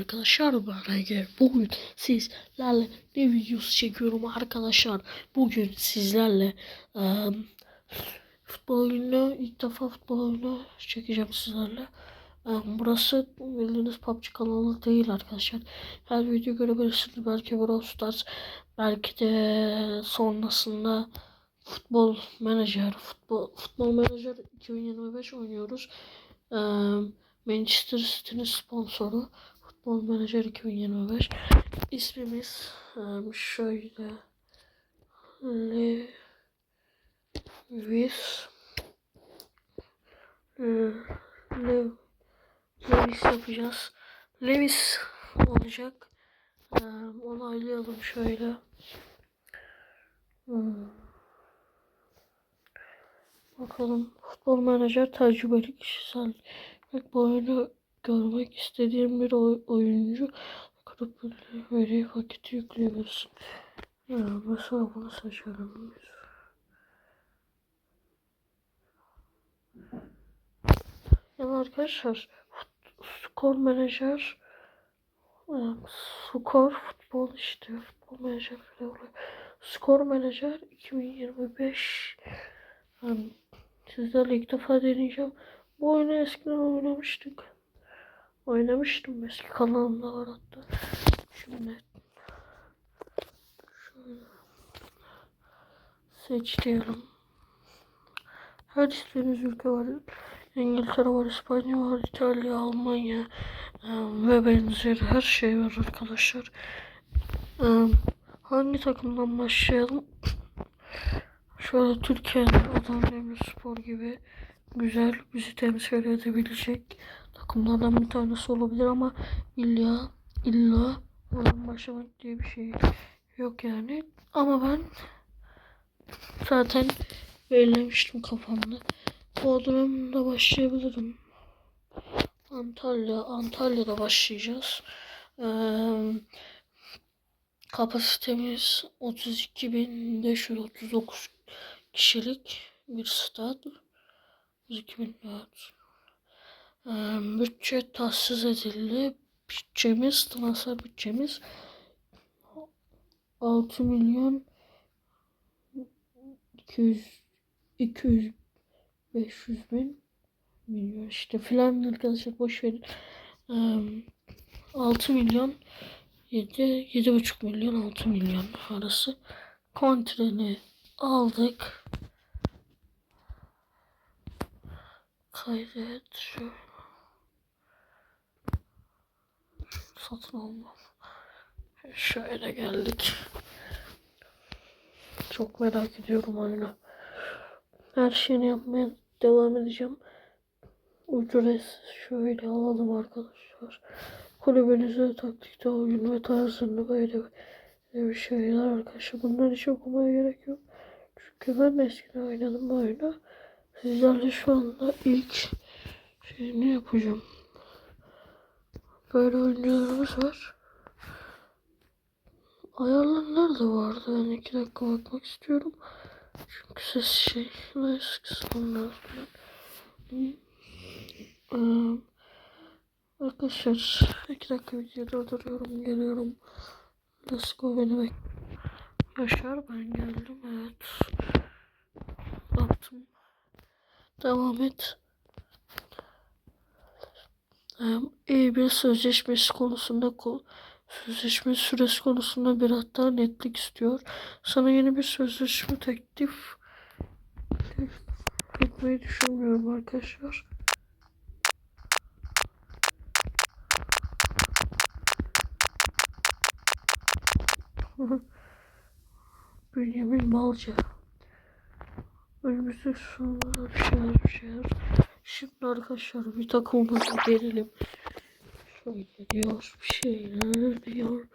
Arkadaşlar ben. Bugün sizlerle ne videosu çekiyorum arkadaşlar. Bugün sizlerle eee futbol oyunu ilk defa futbol oyunu çekeceğim sizlerle. Eee, burası bildiğiniz PUBG kanalı değil arkadaşlar. Her video görebilirsiniz. Belki Brawl Stars, belki de sonrasında futbol menajer, futbol, futbol menajer 2025 oynuyoruz. Eee, Manchester City'nin sponsoru. Futbol Manager 2025. İsmimiz em, şöyle Lewis e, Le, Lewis yapacağız. Lewis olacak. Em, Onaylayalım şöyle. Hmm. Bakalım. Futbol menajer tecrübeli kişisel. Bu oyunu görmek istediğim bir oy- oyuncu kırıp veri paketi yükleyebilirsin. Ya mesela bunu seçelim. Yani arkadaşlar skor menajer e, skor futbol işte futbol menajer. Skor menajer 2025 yani sizlerle ilk defa deneyeceğim. Bu oyunu eskiden oynamıştık. Oynamıştım eski kanalımda var hatta. Şimdi şöyle seç diyelim. Her istediğiniz ülke var. İngiltere var, İspanya var, İtalya, Almanya e, ve benzeri her şey var arkadaşlar. E, hangi takımdan başlayalım? Şöyle Türkiye'nin Adana Demirspor gibi güzel bizi temsil edebilecek takımlardan bir tanesi olabilir ama illa illa oradan başlamak diye bir şey yok yani. Ama ben zaten belirlemiştim kafamda. Bodrum'da başlayabilirim. Antalya, Antalya'da başlayacağız. Ee, kapasitemiz 32.539 kişilik bir stad. 32.004. Ee, bütçe tahsis edildi. Bütçemiz, transfer bütçemiz 6 milyon 200 200 500 bin milyon işte filan arkadaşlar boş verin. Ee, 6 milyon 7 7,5 milyon 6 milyon arası kontreni aldık. Kaydet şöyle. Satın alma. Şöyle geldik. Çok merak ediyorum oyunu. Her şeyini yapmaya devam edeceğim. Ücretsiz şöyle alalım arkadaşlar. Kulübünüze taktikte oyun ve tarzını böyle bir şeyler arkadaşlar. Bunları hiç okumaya gerek yok. Çünkü ben eskiden oynadım bu oyunu. Sizlerle şu anda ilk şeyini yapacağım. Böyle oyuncularımız var. Ayarlar nerede vardı? Ben iki dakika bakmak istiyorum. Çünkü ses şey neyse kısmım lazım. Ee, arkadaşlar iki dakika videoyu durduruyorum geliyorum. Let's go beni bek. Yaşar ben geldim evet. Baktım. Devam et. İyi bir sözleşmesi konusunda sözleşme süresi konusunda bir hatta netlik istiyor. Sana yeni bir sözleşme teklif etmeyi düşünmüyorum arkadaşlar. Bünyamin Balca. Önümüzdeki sonunda bir şeyler bir şeyler. Şimdi arkadaşlar bir takımımızı gelelim. Şöyle diyor bir şeyler diyor.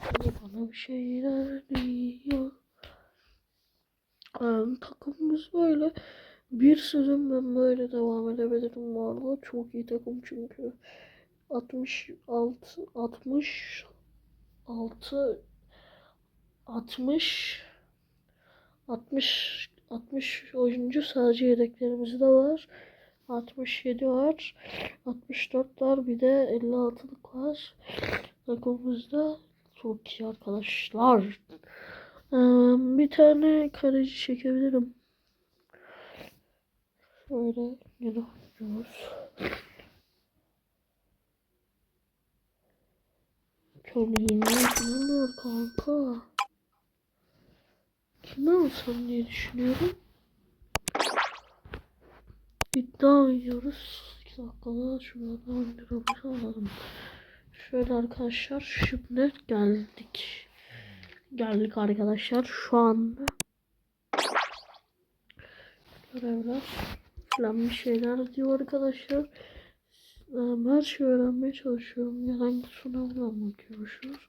Bana bana bir şeyler diyor. Ee, takımımız böyle. Bir sezon ben böyle devam edebilirim arada. Çok iyi takım çünkü. 66 60 6 60 60 60 oyuncu sadece yedeklerimiz de var. 67 var. 64 var. Bir de 56'lık var. Takımımızda çok iyi arkadaşlar. Ee, bir tane kaleci çekebilirim. Şöyle. Çok iyi ne var kanka? Kimi alsam diye düşünüyorum. İddia oynuyoruz. 2 dakikada şuradan 10 liramızı alalım. Şöyle arkadaşlar şimdi geldik. Geldik arkadaşlar şu anda. Görevler falan bir şeyler diyor arkadaşlar. Eee, Her şeyi öğrenmeye çalışıyorum. Herhangi sınavdan bakıyormuşuz.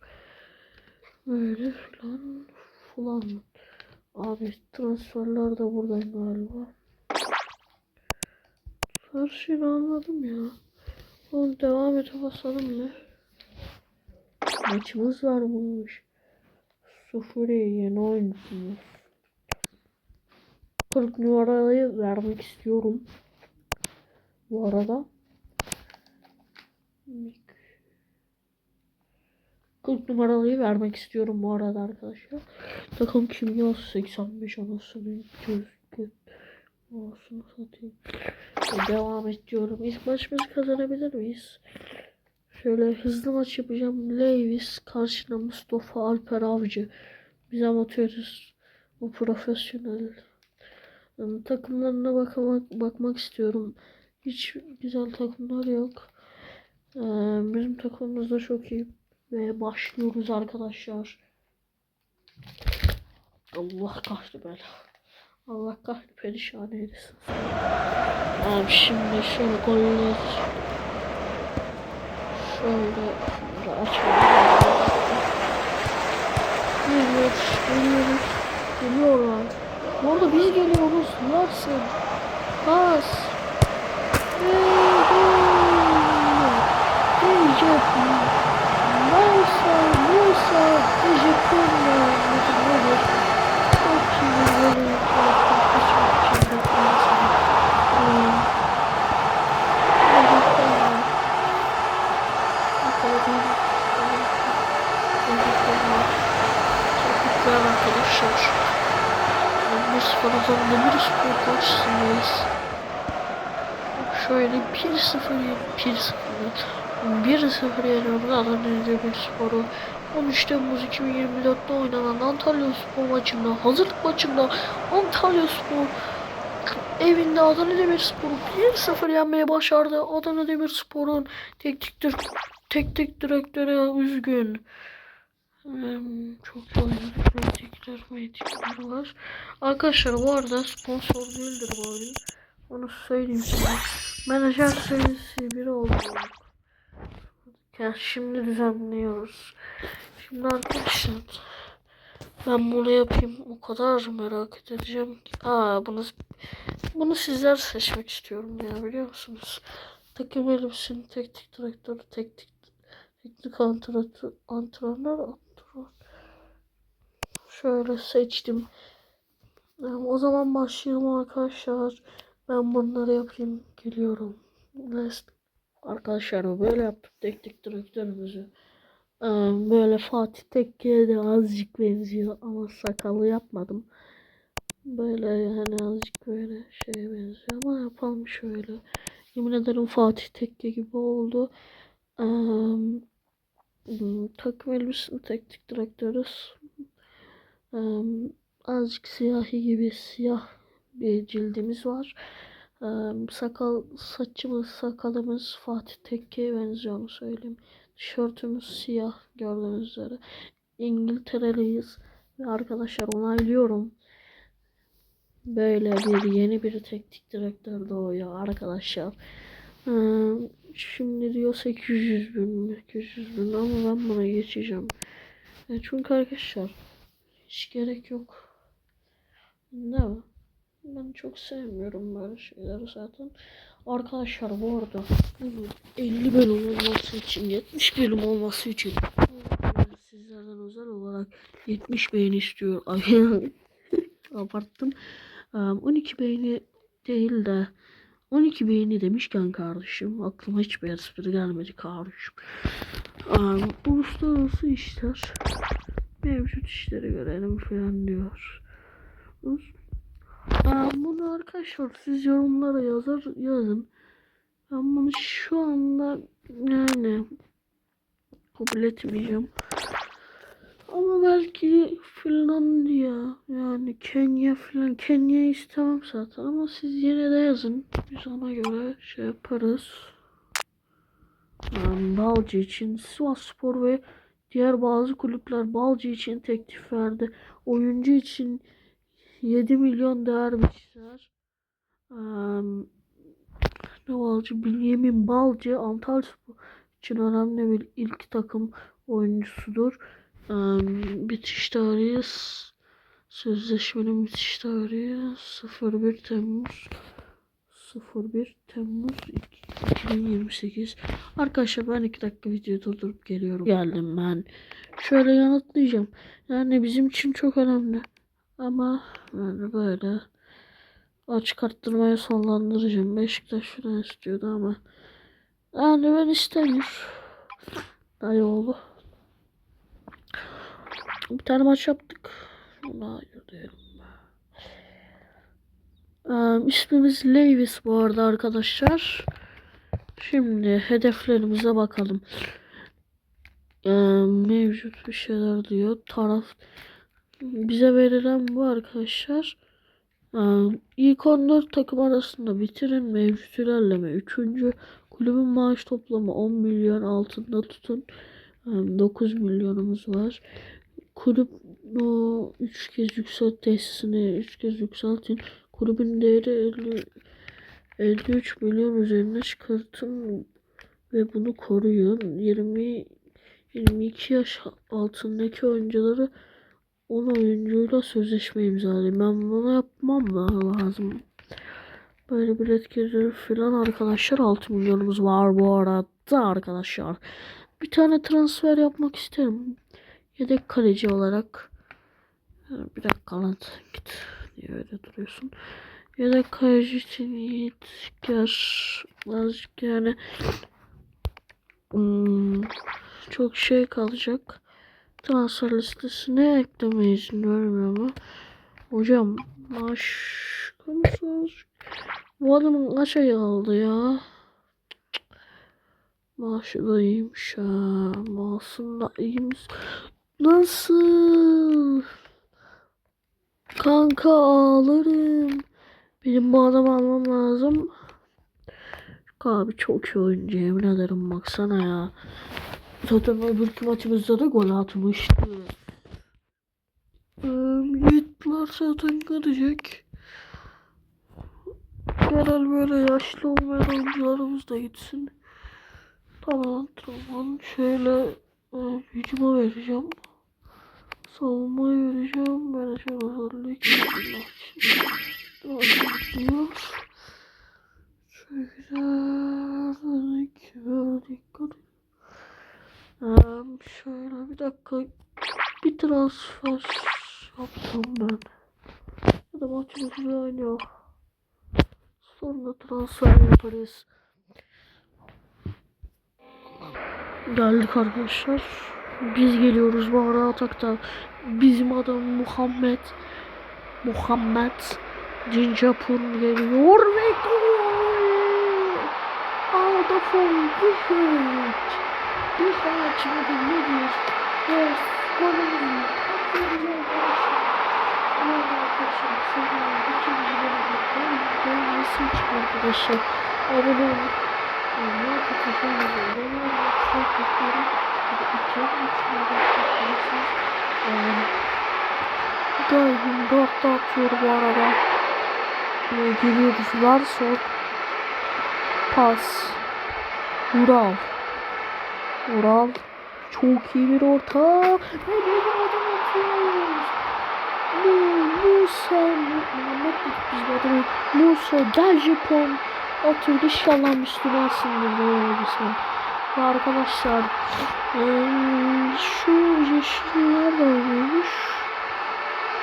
Böyle falan falan. Abi transferler de buradayım galiba. Her şeyi anladım ya. Oğlum devam et basalım mı? Maçımız varmış. Sıfır yeni oyuncusunuz. 40 numarayı vermek istiyorum. Bu arada. 40 numaralıyı vermek istiyorum bu arada arkadaşlar. Takım kimya 85 anasını gözüküyor. Olsun satayım. Ve Devam ediyorum. İlk maçımızı kazanabilir miyiz? Şöyle hızlı maç yapacağım. Lewis karşına Mustafa Alper Avcı. Biz amatörüz. O profesyonel. Yani takımlarına bakmak, bakmak istiyorum. Hiç güzel takımlar yok. Ee, bizim takımımız da çok iyi. Ve başlıyoruz arkadaşlar. Allah bela. Allah kahri perişan eylesin. Abi şimdi şöyle goller. Şöyle şunları açalım. Geliyoruz, geliyoruz. Geliyorlar. Bu arada biz geliyoruz. Varsın. Bas. Ve gol. Diyecek. Neyse, neyse. Teşekkürler. Nedir? Çok iyi. Böyle çok çok çok çok Tebrikler arkadaşlar. Sıfırdan demir spor karşısındayız. Şöyle 1-0 1-0 1-0 yeniyoruz Adana Demirspor'u. 13 Temmuz 2024'te oynanan Antalya Spor maçında, hazırlık maçında Antalya Spor evinde Adana Demirspor'u 1-0 yenmeye başardı. Adana Demirspor'un teknik, teknik direktörü üzgün. Hmm, Çok iyi oynadık. Metikler var. Arkadaşlar bu arada sponsor değildir bu oyun. Onu söyleyeyim size. Menajer serisi biri oldu. Ya şimdi düzenliyoruz. Şimdi arkadaşlar ben bunu yapayım. O kadar merak edeceğim. ki. Aa bunu bunu sizler seçmek istiyorum ya biliyor musunuz? Takım elbisenin teknik direktörü, teknik teknik antrenör, antrenör. Şöyle seçtim. O zaman başlayalım arkadaşlar. Ben bunları yapayım. Geliyorum. Let's- Arkadaşlar böyle yaptık teknik direktörümüzü. Ee, Böyle Fatih Tekke'ye de azıcık benziyor ama sakalı yapmadım. Böyle yani azıcık böyle şeye benziyor ama yapalım şöyle. Yemin ederim Fatih Tekke gibi oldu. Ee, hmm, takım elbisinin teknik direktörüz. Azıcık siyahi gibi siyah bir cildimiz var. Sakal saçımız sakalımız Fatih Tekke'ye benziyor onu söyleyeyim. Tişörtümüz siyah gördüğünüz üzere. İngiltere'liyiz ve arkadaşlar onaylıyorum. Böyle bir yeni bir teknik direktör doğuyor arkadaşlar. Şimdi diyor 800 bin mi? 800 bin ama ben buna geçeceğim. E, çünkü arkadaşlar hiç gerek yok. Değil mi? Ben çok sevmiyorum böyle şeyleri zaten. Arkadaşlar bu arada bunun 50 bölüm olması için 70 bölüm olması için sizlerden özel olarak 70 beğeni istiyor. Abarttım. Em, 12 beğeni değil de 12 beğeni demişken kardeşim aklıma hiçbir espri gelmedi kardeşim. Um, uluslararası işler mevcut işleri görelim falan diyor. Um, bunu arkadaşlar siz yorumlara yazar yazın. Ben bunu şu anda yani kabul etmeyeceğim. Ama belki Finlandiya yani Kenya falan Kenya istemem zaten ama siz yine de yazın. Biz ona göre şey yaparız. Yani Balcı için Sivasspor ve diğer bazı kulüpler Balcı için teklif verdi. Oyuncu için 7 milyon değer biçtiler. Um, ne Balcı? Bünyamin Balcı Antalyaspor için önemli bir ilk takım oyuncusudur. Um, bitiş tarihi sözleşmenin bitiş tarihi 01 Temmuz 01 Temmuz 2028 Arkadaşlar ben 2 dakika videoyu durdurup geliyorum. Geldim ben. Şöyle yanıtlayacağım. Yani bizim için çok önemli. Ama yani böyle açık arttırmayı sonlandıracağım. Beşiktaş şuradan istiyordu ama yani ben istemiyorum. Dayıoğlu. Bir tane maç yaptık. Hayır diyelim. Ee, ismimiz Lewis bu arada arkadaşlar. Şimdi hedeflerimize bakalım. Ee, mevcut bir şeyler diyor. Taraf bize verilen bu arkadaşlar. Ee, ilk 14 takım arasında bitirin. Mevcut ilerleme. Üçüncü kulübün maaş toplamı 10 milyon altında tutun. Ee, 9 milyonumuz var. Kulüp o 3 kez yükselt tesisini 3 kez yükseltin. Kulübün değeri 50, 53 milyon üzerine çıkartın ve bunu koruyun. 20 22 yaş altındaki oyuncuları 10 oyuncuyla sözleşme imzalayın. Ben bunu yapmam lazım. Böyle bir etkileri filan arkadaşlar 6 milyonumuz var bu arada arkadaşlar. Bir tane transfer yapmak isterim. Yedek kaleci olarak. Bir dakika lan git. Niye öyle duruyorsun? Yedek kaleci için Yiğit. Azıcık yani hmm, çok şey kalacak. Transfer listesine ekleme izin vermiyor mu? Hocam konusu azıcık- Bu adamın kaç ayı aldı ya? Maaşı da iyiymiş ha. Maaşın da iyiymiş. Nasıl? Kanka ağlarım. Benim bu adamı almam lazım. Abi çok iyi oyuncu yemin ederim baksana ya. Zaten öbürkü maçımızda da gol atmıştı. Ee, Yiğitler zaten gelecek. Genel böyle yaşlı olmayan oyuncularımız da gitsin. Tamam tamam. Şöyle e, hücuma vereceğim. Savunmayı vereceğim. Menajer özellik. diyor. Şöyle güzel. Verdik. Verdik. Um, şöyle bir dakika. Bir transfer yaptım ben. Ya da maçımızı bir oynuyor. Sonra transfer yaparız. Geldik arkadaşlar. Biz geliyoruz bu arada atakta. Bizim adam Muhammed Muhammed Cincapun geliyor ve gol! Alda from Bihaç. Bihaç mıdır nedir? Yes, golümüzü arkadaşlar. Abone olun. Ne katılsanız abone olun. Bir Gayet dörtte atıyor bu arada. Ee, geliyoruz. Larson. Pas. Ural. Ural. Çok iyi bir orta. Ve bir adam atıyoruz. Mu- Musa. Muhammed biz adamı. Musa Dajipon atıyor. İnşallah Müslümansındır bu oyuncusu. Ve arkadaşlar eee, şu yeşiller de oynuyormuş.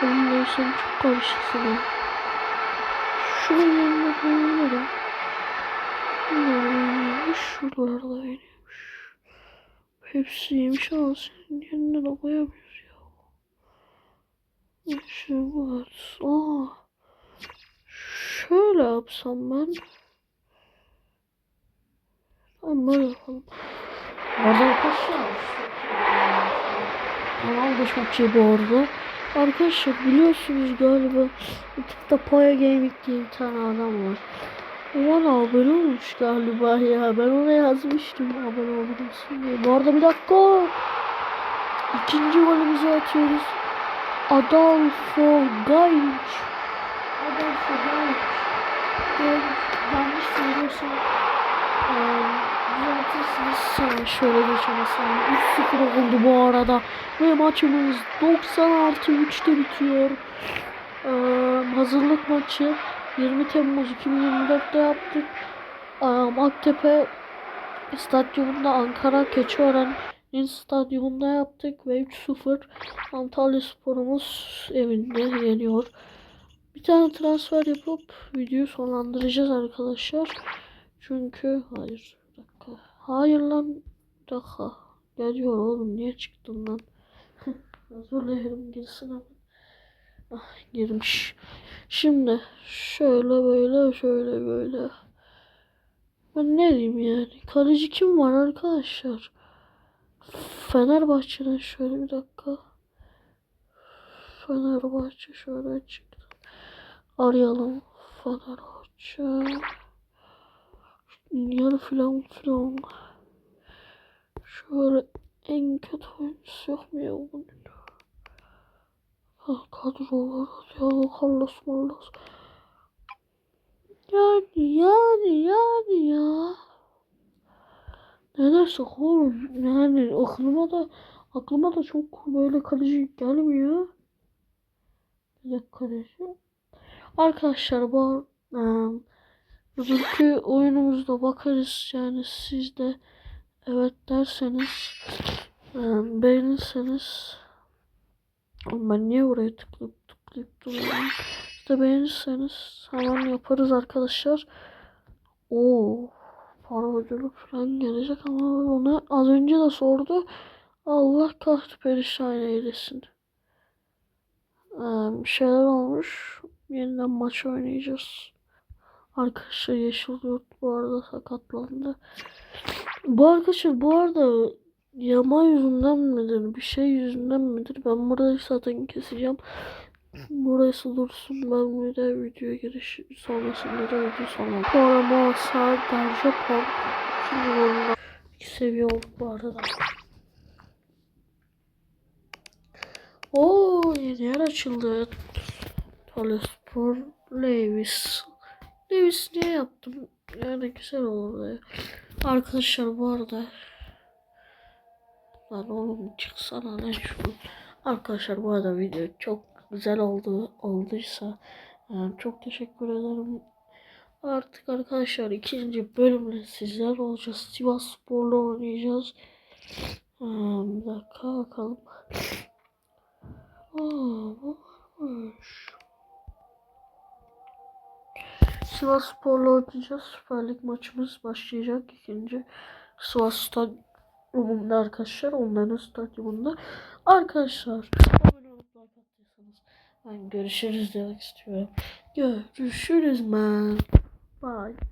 Benim neyse çok karışıksın. Şunun yanına koyuyorum. Şunlar iyiymiş. Şuralar da iyiymiş. Hepsi iyiymiş ama senin yerine de koyamıyoruz ya. İşte bu. Aa. Şöyle yapsam ben. Tamam yapalım. Arada arkadaşlar. Ronaldo çok iyi bu arada. Arkadaşlar biliyorsunuz galiba YouTube'da Poya Gaming diye bir tane adam var. Ulan abone olmuş galiba ya. Ben ona yazmıştım abone musun diye. Bu arada bir dakika. İkinci golümüzü atıyoruz. Adolfo Gaic. Adolfo. Ben yanlış söylüyorsam eee, Sonra şöyle geçelim sonra. 3-0 oldu bu arada. Ve maçımız 90 artı 3'te bitiyor. Eee, hazırlık maçı 20 Temmuz 2024'te yaptık. Eee, Aktepe Stadyumunda Ankara Keçiören'in stadyumunda yaptık ve 3-0 Antalya Spor'umuz evinde yeniyor. Bir tane transfer yapıp videoyu sonlandıracağız arkadaşlar. Çünkü hayır. Hayır lan dakika. Geliyor oğlum niye çıktın lan? Dilerim girsin hemen. Ah girmiş. Şimdi şöyle böyle şöyle böyle. Ben ne diyeyim yani? Kaleci kim var arkadaşlar? Fenerbahçe'den şöyle bir dakika. Fenerbahçe şöyle çıktı. Arayalım. Fenerbahçe. Yarı filan filan. Şöyle en kötü oyuncusu yok mu ya bunun? Ha, kadro var. Ya Carlos Marlos. Yani yani yani ya. Ne dersek oğlum yani aklıma da aklıma da çok böyle kaleci gelmiyor. Bir dakika kaleci. Arkadaşlar bu um, bugünkü oyunumuzda bakarız yani siz de evet derseniz beğenirseniz ben niye oraya tıklayıp tıklayıp duruyorum? İşte beğenirseniz hemen yaparız arkadaşlar. Oo, para ödülü falan gelecek ama onu az önce de sordu. Allah kahret perişan eylesin. Bir şeyler olmuş. Yeniden maç oynayacağız. Arkadaşlar Yeşil Yurt bu arada sakatlandı. Bu arkadaşlar bu arada yama yüzünden midir? Bir şey yüzünden midir? Ben burayı zaten keseceğim. Burası dursun. Ben bir de video giriş sonrasında da video sonra. Bu arada saatler Japon. Şimdi bununla iki seviye oldu bu arada. Oo yeni yer açıldı. Talaspor Lewis. Lewis niye yaptım? Yani güzel oldu. Arkadaşlar bu arada Lan oğlum çıksana lan şunu. Arkadaşlar bu arada video çok güzel oldu olduysa e, çok teşekkür ederim. Artık arkadaşlar ikinci bölümde sizler olacağız. Sivas Spor'la oynayacağız. E, bir dakika bakalım. Aa, bu varmış. Sivas Spor'la oynayacağız. Süper Lig maçımız başlayacak ikinci. Sivas Stadyumunda arkadaşlar. Onların stadyumunda. Arkadaşlar abone olup like attıysanız ben görüşürüz demek istiyorum. Görüşürüz man. Bye.